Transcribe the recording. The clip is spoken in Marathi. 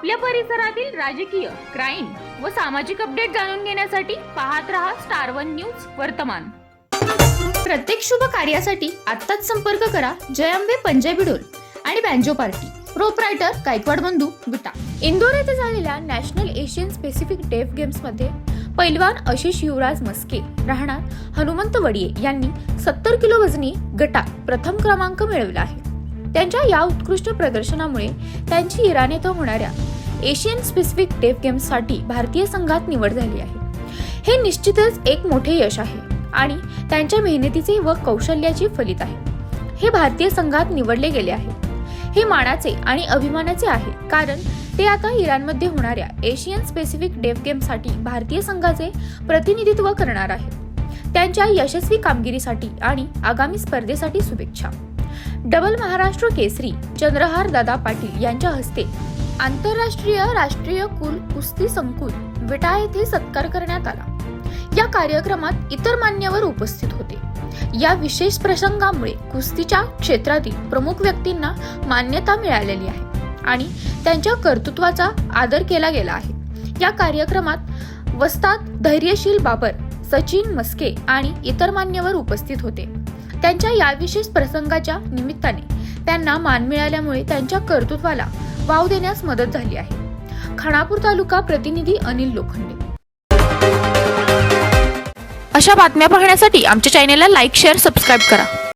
आपल्या परिसरातील राजकीय क्राईम व सामाजिक अपडेट जाणून घेण्यासाठी पाहत रहा स्टार वन न्यूज वर्तमान. प्रत्येक शुभ कार्यासाठी आत्ताच संपर्क करा जयंबे पंजाबी डोल आणि बँजो पार्टी. प्रोपरायटर गायकवाड बंधू विटा इंदोर येथे झालेल्या नॅशनल एशियन स्पेसिफिक डेफ गेम्समध्ये पैलवान आशिष युवराज मस्के राहणार हनुमंत वडिये यांनी सत्तर किलो वजनी गटात प्रथम क्रमांक मिळवला आहे. त्यांच्या या उत्कृष्ट प्रदर्शनामुळे त्यांची इराणी तो होणाऱ्या एशियन स्पेसिफिक डेफ गेम्ससाठी भारतीय संघात निवड झाली आहे. हे निश्चितच एक मोठे यश आहे आणि त्यांच्या मेहनतीचे व कौशल्याचे फलित आहे. हे भारतीय संघात निवडले गेले आहे. हे मानाचे आणि अभिमानाचे आहे कारण ते आता इराणमध्ये होणाऱ्या एशियन स्पेसिफिक डेव गेमसाठी भारतीय संघाचे प्रतिनिधित्व करणार आहे. त्यांच्या यशस्वी कामगिरीसाठी आणि आगामी स्पर्धेसाठी शुभेच्छा. डबल महाराष्ट्र केसरी चंद्रहार दादा पाटील यांच्या हस्ते आंतरराष्ट्रीय राष्ट्रीय कुल कुस्ती संकुल विटा येथे सत्कार करण्यात आला. या कार्यक्रमात इतर मान्यवर उपस्थित होते. या विशेष प्रसंगामुळे कुस्तीच्या क्षेत्रातील प्रमुख व्यक्तींना मान्यता मिळालेली आहे आणि त्यांच्या कर्तृत्वाचा आदर केला गेला आहे. या कार्यक्रमात वस्ताद धैर्यशील बाबर सचिन मस्के आणि इतर मान्यवर उपस्थित होते. त्यांच्या या विशेष प्रसंगाच्या निमित्ताने त्यांना मान मिळाल्यामुळे त्यांच्या कर्तृत्वाला वाव देण्यास मदत झाली आहे. खानापूर तालुका प्रतिनिधी अनिल लोखंडे. अशा बातम्या पाहण्यासाठी आमच्या चॅनेलला लाईक शेअर सबस्क्राईब करा.